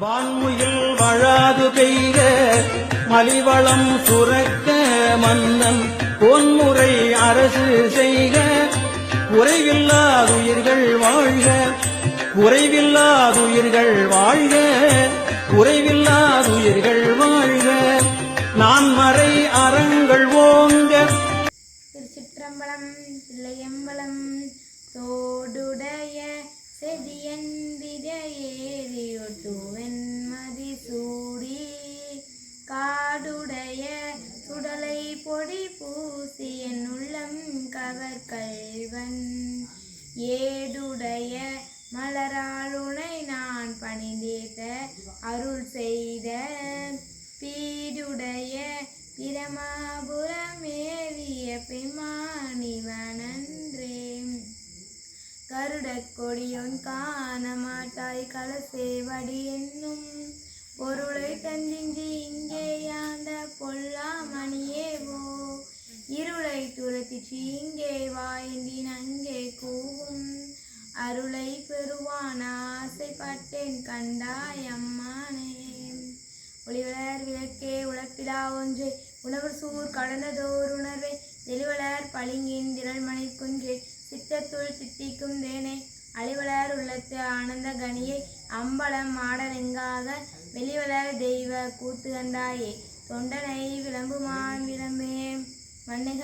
வான்முயில் வழாது பெய்க மலிவளம் சுரக்க மன்னன் பொன்முறை அரசு செய்க. உறைவில்லாதுயிர்கள் வாழ்க உறைவில்லாதுயிர்கள் வாழ்க உறைவில்லாதுயிர்கள் வாழ்க. நான் மறை அறங்கள் உள்ளம் கல்வன் ஏடுடைய மலராளுனை நான் பணிந்தேத அருள் செய்த பீடுடைய பிரமாபுரமேவிய பெம்மானிவனன்றே கருடக் கொடியொன் காண மாட்டாய் கலசேவடி என்னும் பொருளை தந்தின்றி இங்கே யாண்ட பொல்லாமணியேவோ இருளை துரத்திச்சு இங்கே வாய்ந்தின் அங்கே கூவும். அருளை பெறுவான் ஆசைப்பட்டேன் கண்டாய் அம்மானே. ஒளிவளர் விளக்கே உழப்பிலா ஒன்று. உணவு சூர் கடந்ததோர் உணர்வே. தெளிவளர் பளிங்கின் திரள்மனை குன்றே. சித்தத்துள் தித்திக்கும் தேனே. அழிவளர் உள்ளத்து ஆனந்த கனியை. அம்பலம் ஆடலெங்காக வெளிவளர் தெய்வ கூத்து கண்டாயே. தொண்டனை விளம்புமான் விளம்பே. மண்ணுக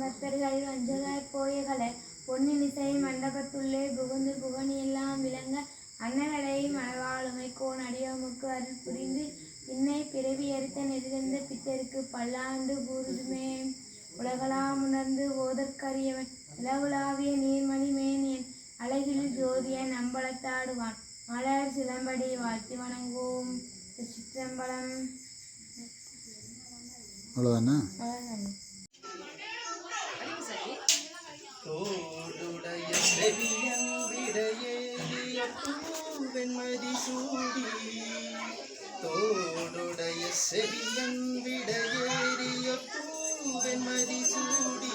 பக்தர்கள் வஞ்சகர் போயகளை பொன்னிசை மண்டபத்துள்ளே புகுந்து புகனி எல்லாம் விளங்க அன்னநடை மணவாளுமை கோன் அடியோமுக்கு அருள் புரிந்து பின்னை பிறவி அறுத்த நெறிந்த பித்தருக்கு பல்லாண்டு கூறுதுமே உலகளாம் உணர்ந்து ஓதற்கரியவன் நிலவுலாவிய நீர்மணி மேனியன் அழகில் ஜோதியன் அம்பலத்தாடுவான் மலர் சிலம்படி வாழ்த்தி வணங்குவோம். சிற்றம்பலம் அவ்வளோதானே அழகன் சூடி. தோடுடைய செவியன் விடையேறிய பூவெண்மதி சூடி.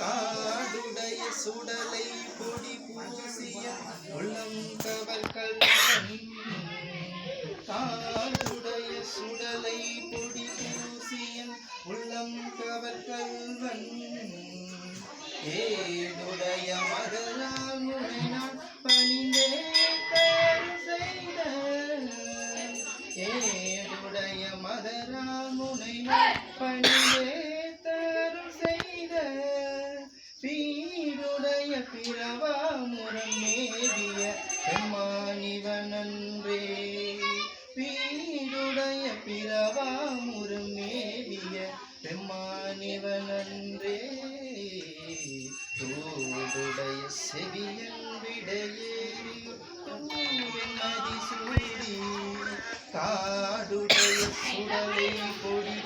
காடுடைய சுடலை பொடி பூசிய உள்ளம் கவர் கல்வன் கல்வன் ஏடுடைய மதலால் முனை நான் பணிந்தே செய்த ஏடுடைய மதலால் முனை நான் பணிந்தே தேர்வு செய்த பீடுடைய பிறவா முரம் மேவிய பெம்மானிவனன்றே பிறவா உடைய செவியன் விடையேறி சூடி காடுடைய சுடலை பொடி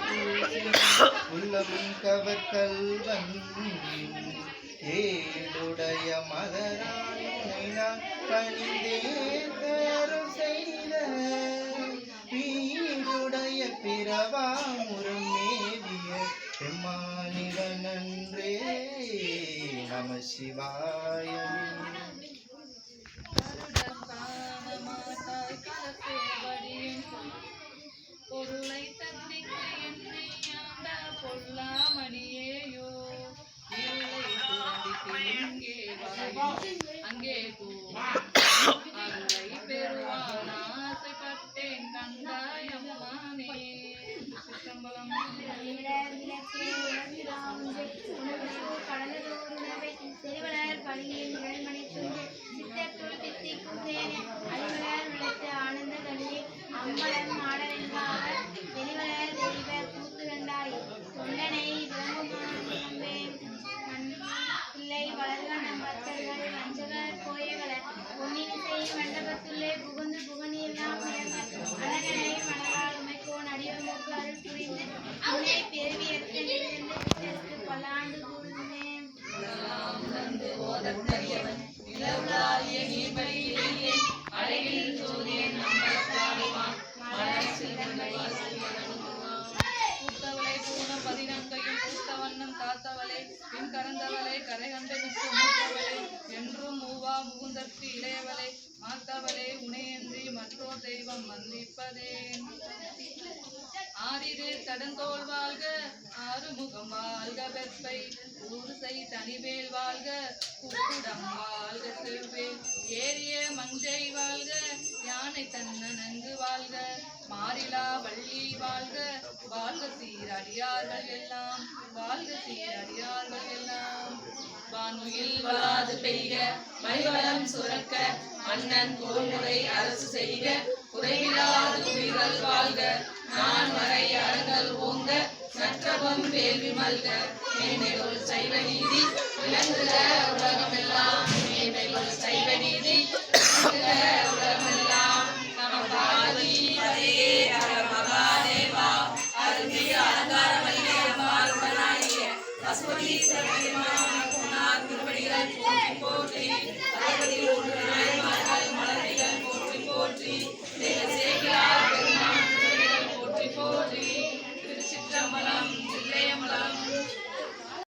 உள்ளமும் உள்ளம் கவர் கல்வன் ஏடுடைய மதரானை நான் பணிந்தே தரும் செய்த வீடுடைய பிறவா முருமேவிய மேவிய நம சிவாய பொருளை தந்த பொன்னினிசை மண்டபத்துள்ளே புகுந்து புகனி எல்லாம் விளங்க அழகனை மணவாள் உமைக்கோன் அருள் புரிந்து தெய்வம் வந்திப்பதேன் ஆரிரு தடந்தோள் வாழ்க ஆறுமுகம் வாழ்க வெப்பை ஊருசை தனிவேல் வாழ்க குக்குடம் வாழ்க செவ்வேல் ஏரிய மஞ்சை வாழ்க யானை தன்ன நன்கு வாழ்க மாறிலா வள்ளி வாழ்க வாழ்க சீரடியார்கள் எல்லாம் வாழ்க சீரடியார்கள் எல்லாம். வானுயில் வளாது பெய்க மைவளம் சுரக்க மன்னன் போர்முறை அரசு செய்க குறையில்லாத துணிகள் வாழ்க. நான் வரை அறங்கள் ஓங்க சற்றபம் வேள்வி மல்க. மேன்மைகள் சைவ நீதி விளங்குக உலகம் எல்லாம் மேன்மைகள் சைவ நீதி